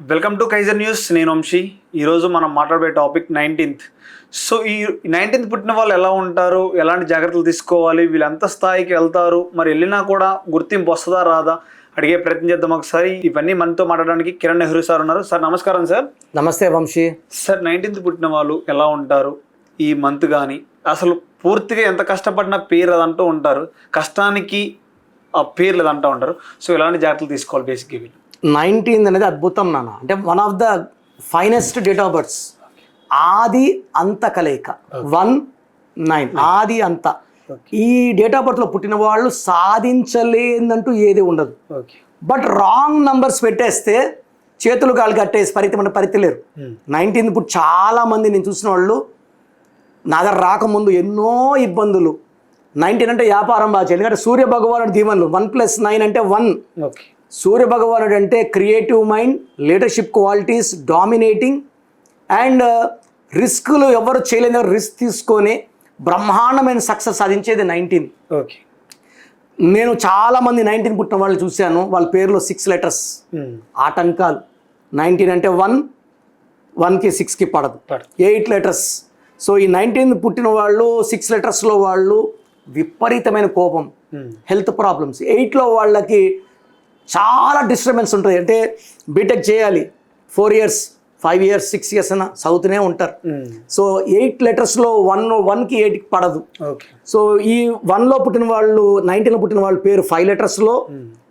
Welcome to Kaiser news నేను వంశీ. ఈరోజు మనం మాట్లాడే టాపిక్ నైన్టీన్త్. సో ఈ నైన్టీన్త్ పుట్టిన వాళ్ళు ఎలా ఉంటారు? ఎలాంటి జాగ్రత్తలు తీసుకోవాలి? వీళ్ళు ఎంత స్థాయికి వెళ్తారు. మరి వెళ్ళినా కూడా గుర్తింపు వస్తుందా రాదా? అడిగే ప్రయత్నం చేద్దాం ఒకసారి. ఇవన్నీ మనతో మాట్లాడడానికి కిరణ్ నెహ్రూ సార్ ఉన్నారు. సార్ నమస్కారం సార్. నమస్తే వంశీ. సార్ నైన్టీన్త్ పుట్టిన వాళ్ళు ఎలా ఉంటారు? ఈ మంత్ కానీ అసలు పూర్తిగా ఎంత కష్టపడినా పేరు అదంటూ ఉంటారు. కష్టానికి ఆ పేర్లు అదంటూ ఉంటారు. సో ఎలాంటి జాగ్రత్తలు తీసుకోవాలి బేసిక్గా వీళ్ళు? నైన్టీన్త్ అనేది అద్భుతం నాన్న. అంటే one of the finest date of births ఆది అంత కలయిక. వన్ నైన్ ఆది అంత. ఈ డేట్ ఆఫ్ బర్త్లో పుట్టిన వాళ్ళు సాధించలేదంటూ ఏది ఉండదు. బట్ రాంగ్ నంబర్స్ పెట్టేస్తే చేతులు కాలు కట్టేసి పరితి మన పరితి లేరు. నైన్టీన్త్ ఇప్పుడు చాలా మంది నేను చూసిన వాళ్ళు నా దగ్గర రాకముందు ఎన్నో ఇబ్బందులు. నైన్టీన్ అంటే వ్యాపారం బాగా చేయాలి. ఎందుకంటే సూర్య భగవానుడు దీవెనలు. వన్ ప్లస్ నైన్ అంటే వన్ ఓకే సూర్య భగవానుడు అంటే creative mind leadership qualities dominating and రిస్క్లు ఎవరు చేయలేని రిస్క్ తీసుకొని బ్రహ్మాండమైన సక్సెస్ సాధించేది నైన్టీన్. ఓకే. నేను చాలామంది నైన్టీన్ పుట్టిన వాళ్ళు చూశాను వాళ్ళ పేర్లో సిక్స్ లెటర్స్ ఆటంకాలు నైన్టీన్ అంటే వన్ వన్కి సిక్స్కి పడదు. ఎయిట్ లెటర్స్ సో ఈ నైన్టీన్ పుట్టిన వాళ్ళు సిక్స్ లెటర్స్లో వాళ్ళు విపరీతమైన కోపం హెల్త్ ప్రాబ్లమ్స్ ఎయిట్లో వాళ్ళకి చాలా డిస్టర్బెన్స్ ఉంటుంది. అంటే బీటెక్ చేయాలి. Four years five years six years అన్న చదువుతూనే ఉంటారు. సో ఎయిట్ లెటర్స్లో వన్ వన్కి ఎయిట్కి పడదు. సో ఈ వన్లో పుట్టిన వాళ్ళు నైన్టీన్లో పుట్టిన వాళ్ళ పేరు ఫైవ్ లెటర్స్లో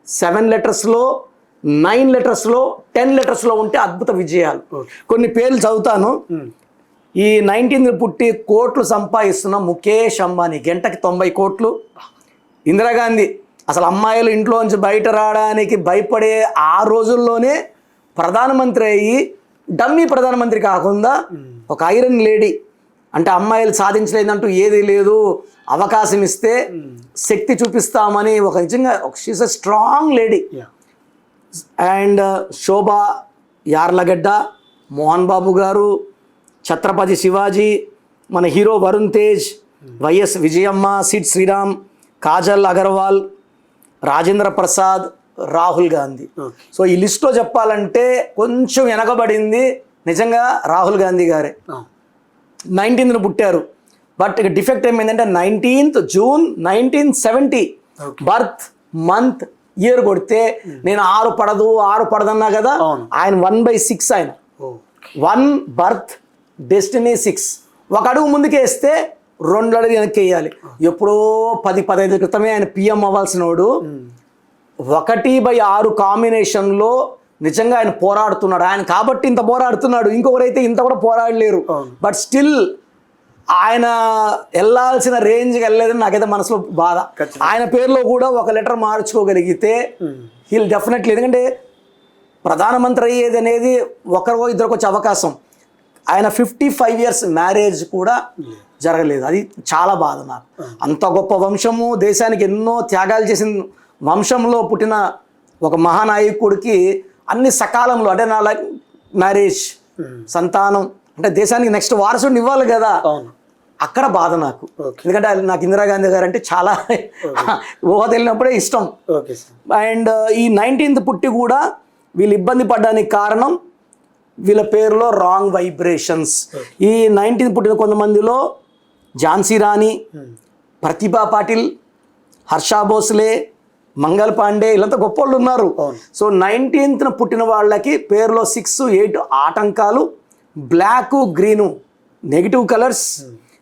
సెవెన్ లెటర్స్లో నైన్ లెటర్స్లో టెన్ లెటర్స్లో ఉంటే అద్భుత విజయాలు. కొన్ని పేర్లు చదువుతాను. ఈ నైన్టీన్ పుట్టి కోట్లు సంపాదిస్తున్న ముఖేష్ అంబానీ గంటకి తొంభై కోట్లు. ఇందిరాగాంధీ అసలు అమ్మాయిలు ఇంట్లోంచి బయట రావడానికి భయపడే ఆ రోజుల్లోనే ప్రధానమంత్రి అయ్యి డమ్మీ ప్రధానమంత్రి కాకుండా ఒక ఐరన్ లేడీ. అంటే అమ్మాయిలు సాధించలేదంటూ ఏది లేదు. అవకాశం ఇస్తే శక్తి చూపిస్తామని ఒక నిజంగా ఒక she's a strong lady and Shobha Yarlagadda Mohan Babu గారు ఛత్రపతి శివాజీ మన hero Varun Tej YS Vijayamma Sid Sriram Kajal Agarwal Rajendra Prasad Rahul Gandhi. So ఈ లిస్ట్లో చెప్పాలంటే కొంచెం వెనకబడింది నిజంగా రాహుల్ గాంధీ గారే. నైన్టీన్త్న పుట్టారు. బట్ ఇక డిఫెక్ట్ ఏమైందంటే nineteenth June nineteen seventy birth month year కొడితే నేను ఆరు పడదు ఆరు పడదన్నా కదా. ఆయన వన్ బై సిక్స్ ఆయన. One birth destiny six. ఒక అడుగు ముందుకేస్తే రెండు అడుగు వెనక్కి వేయాలి ఎప్పుడో పది పదహైదు క్రితమే ఆయన పిఎం అవ్వాల్సిన వాడు ఒకటి బై ఆరు కాంబినేషన్లో నిజంగా ఆయన పోరాడుతున్నాడు. ఆయన కాబట్టి ఇంత పోరాడుతున్నాడు. ఇంకొకరైతే ఇంత కూడా పోరాడలేరు. బట్ స్టిల్ ఆయన వెళ్ళాల్సిన రేంజ్కి వెళ్ళలేదని నాకైతే మనసులో బాధ. ఆయన పేరులో కూడా ఒక లెటర్ మార్చుకోగలిగితే హీల్ డెఫినెట్లీ. ఎందుకంటే ప్రధానమంత్రి అయ్యేది అనేది ఒకరికో ఇద్దరికి వచ్చే అవకాశం. ఆయన ఫిఫ్టీ ఫైవ్ ఇయర్స్ మ్యారేజ్ కూడా జరగలేదు. అది చాలా బాధ నాకు. అంత గొప్ప వంశము దేశానికి ఎన్నో త్యాగాలు చేసిన వంశంలో పుట్టిన ఒక మహానాయకుడికి అన్ని సకాలంలో అంటే నా లైఫ్ మ్యారేజ్ సంతానం అంటే దేశానికి నెక్స్ట్ వారసుడిని ఇవ్వాలి కదా. అక్కడ బాధ నాకు. ఎందుకంటే నాకు ఇందిరాగాంధీ గారు అంటే చాలా ఊహ తెలియనప్పుడే ఇష్టం. అండ్ ఈ నైన్టీన్త్ పుట్టి కూడా వీళ్ళు ఇబ్బంది పడడానికి కారణం వీళ్ళ పేరులో రాంగ్ వైబ్రేషన్స్. ఈ నైన్టీన్త్ పుట్టిన కొంతమందిలో ఝాన్సీ రాణి ప్రతిభా పాటిల్ హర్షా భోస్లే మంగల్ పాండే ఇలాంటి గొప్ప వాళ్ళు ఉన్నారు. సో నైన్టీన్త్న పుట్టిన వాళ్ళకి పేరులో సిక్స్ ఎయిట్ ఆటంకాలు. Black green negative colours.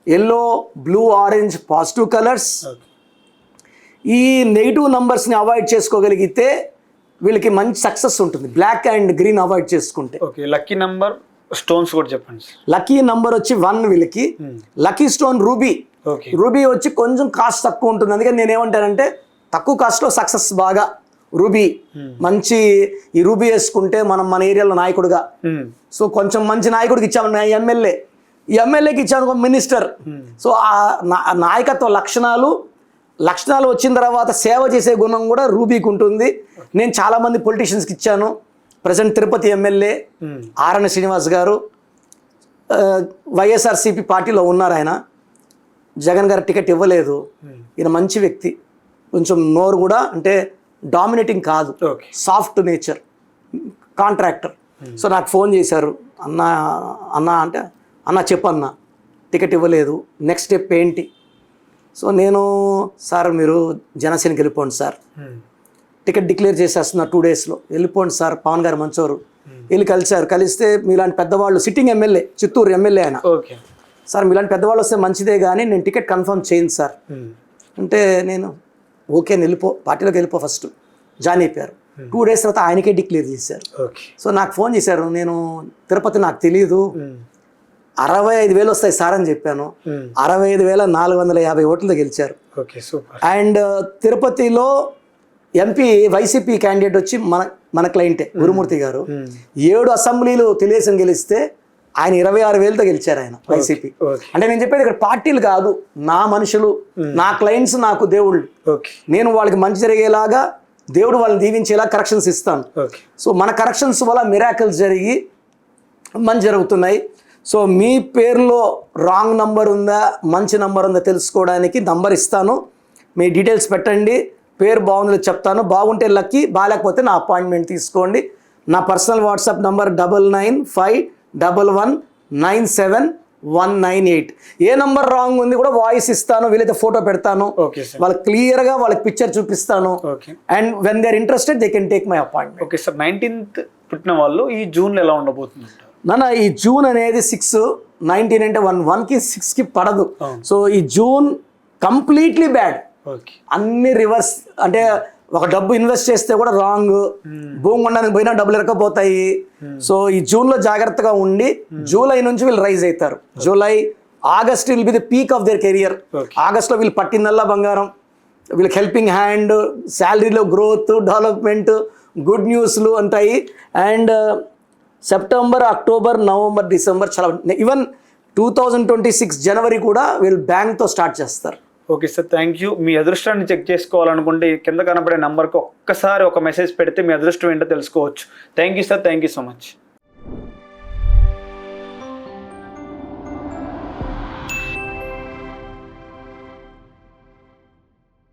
Yellow blue orange positive colours. ఈ నెగిటివ్ నంబర్స్ని అవాయిడ్ చేసుకోగలిగితే వీళ్ళకి మంచి సక్సెస్ ఉంటుంది. బ్లాక్ అండ్ గ్రీన్ అవాయిడ్ చేసుకుంటే. ఓకే లక్కీ నంబర్ స్టోన్స్ కూడా చెప్పండి లక్కీ నంబర్ వచ్చి వన్ వీళ్ళకి. Lucky stone ruby. రూబీ వచ్చి కొంచెం కాస్ట్ తక్కువ ఉంటుంది. అందుకని నేను ఏమంటానంటే తక్కువ కాస్ట్లో సక్సెస్ బాగా రూబీ. మంచి ఈ రూబీ వేసుకుంటే మనం మన ఏరియాలో నాయకుడుగా. సో కొంచెం మంచి నాయకుడికి ఇచ్చాము ఎమ్మెల్యే. ఎమ్మెల్యేకి ఇచ్చాను ఒక మినిస్టర్. సో ఆ నాయకత్వ లక్షణాలు లక్షణాలు వచ్చిన తర్వాత సేవ చేసే గుణం కూడా రూబీకి ఉంటుంది. నేను చాలామంది పొలిటీషియన్స్కి ఇచ్చాను. Present Tirupati MLA RN Srinivas గారు వైఎస్ఆర్సీపీ పార్టీలో ఉన్నారు ఆయన. జగన్ గారు టికెట్ ఇవ్వలేదు. ఈయన మంచి వ్యక్తి. కొంచెం నోరు కూడా అంటే డామినేటింగ్ కాదు. Soft nature. కాంట్రాక్టర్. సో నాకు ఫోన్ చేశారు. అన్న అన్న అంటే అన్న చెప్పన్న టికెట్ ఇవ్వలేదు. నెక్స్ట్ స్టెప్ ఏంటి? సో నేను సార్ మీరు జనసేనకి వెళ్ళిపోండి సార్. టికెట్ డిక్లేర్ చేసేస్తున్నారు టూ డేస్లో. వెళ్ళిపోండి సార్ పవన్ గారు మంచోరు. వెళ్ళి కలిశారు. కలిస్తే మీలాంటి పెద్దవాళ్ళు సిట్టింగ్ ఎమ్మెల్యే చిత్తూరు ఎమ్మెల్యే ఆయన. ఓకే. సార్ మీలాంటి పెద్దవాళ్ళు వస్తే మంచిదే కానీ నేను టికెట్ కన్ఫర్మ్ చేయను సార్. అంటే నేను ఓకే వెళ్ళిపో పార్టీలోకి వెళ్ళిపో ఫస్ట్. జాయిన్ అయిపోయారు. టూ డేస్ తర్వాత ఆయనకే డిక్లేర్ చేశారు. సో నాకు ఫోన్ చేశారు. నేను తిరుపతి నాకు తెలియదు అరవై ఐదు వేలు వస్తాయి సార్ అని చెప్పాను. అరవై ఐదు వేల నాలుగు వందల యాభై ఓట్లతో గెలిచారు. అండ్ తిరుపతిలో ఎంపీ వైసీపీ క్యాండిడేట్ వచ్చి మన మన క్లయింటే గురుమూర్తి గారు. ఏడు అసెంబ్లీలు తెలుగుదేశం గెలిస్తే ఆయన ఇరవై ఆరు వేలతో గెలిచారు ఆయన వైసీపీ అంటే నేను చెప్పేది ఇక్కడ పార్టీలు కాదు నా మనుషులు నా క్లయింట్స్ నాకు దేవుళ్ళు. నేను వాళ్ళకి మంచి జరిగేలాగా దేవుడు వాళ్ళని దీవించేలా కరెక్షన్స్ ఇస్తాను. సో మన కరెక్షన్స్ వల్ల మిరాకిల్స్ జరిగి మంచి జరుగుతున్నాయి. సో మీ పేరులో రాంగ్ నంబర్ ఉందా మంచి నంబర్ ఉందా తెలుసుకోవడానికి నంబర్ ఇస్తాను. మీ డీటెయిల్స్ పెట్టండి. పేరు బాగుందో చెప్తాను. బాగుంటే లక్కీ బాగాలేకపోతే నా అపాయింట్మెంట్ తీసుకోండి. నా personal WhatsApp number double nine five double one nine seven one nine eight. ఏ నంబర్ రాంగ్ ఉంది కూడా వాయిస్ ఇస్తాను వీలైతే ఫోటో పెడతాను. వాళ్ళకి క్లియర్గా వాళ్ళకి పిక్చర్ చూపిస్తాను. And when they are interested they can take my appointment okay sir nineteenth పుట్టిన వాళ్ళు ఈ జూన్లో ఎలా ఉండబోతుంది నాన్న ఈ జూన్ అనేది సిక్స్ నైన్టీన్ అంటే వన్ వన్కి సిక్స్కి పడదు. సో ఈ జూన్ కంప్లీట్లీ బ్యాడ్ అన్ని రివర్స్ అంటే ఒక డబ్బు ఇన్వెస్ట్ చేస్తే కూడా రాంగ్. భూమి ఉండడానికి పోయినా డబ్బులు ఇరకపోతాయి సో ఈ జూన్లో జాగ్రత్తగా ఉండి జూలై నుంచి వీళ్ళు రైజ్ అవుతారు. July August will be the peak of their career. Okay. ఆగస్ట్లో వీళ్ళు పట్టిందల్లా బంగారం. వీళ్ళకి హెల్పింగ్ హ్యాండ్ శాలరీలో గ్రోత్ డెవలప్మెంట్ గుడ్ న్యూస్లు ఉంటాయి. And September October November December చాలా even two thousand twenty six జనవరి కూడా వీళ్ళు బ్యాంక్తో స్టార్ట్ చేస్తారు. ఓకే సార్ థ్యాంక్ యూ మీ అదృష్టాన్ని చెక్ చేసుకోవాలనుకుంటే కింద కనపడే నెంబర్కి ఒక్కసారి ఒక మెసేజ్ పెడితే మీ అదృష్టం ఏంటో తెలుసుకోవచ్చు. Thank you sir thank you so much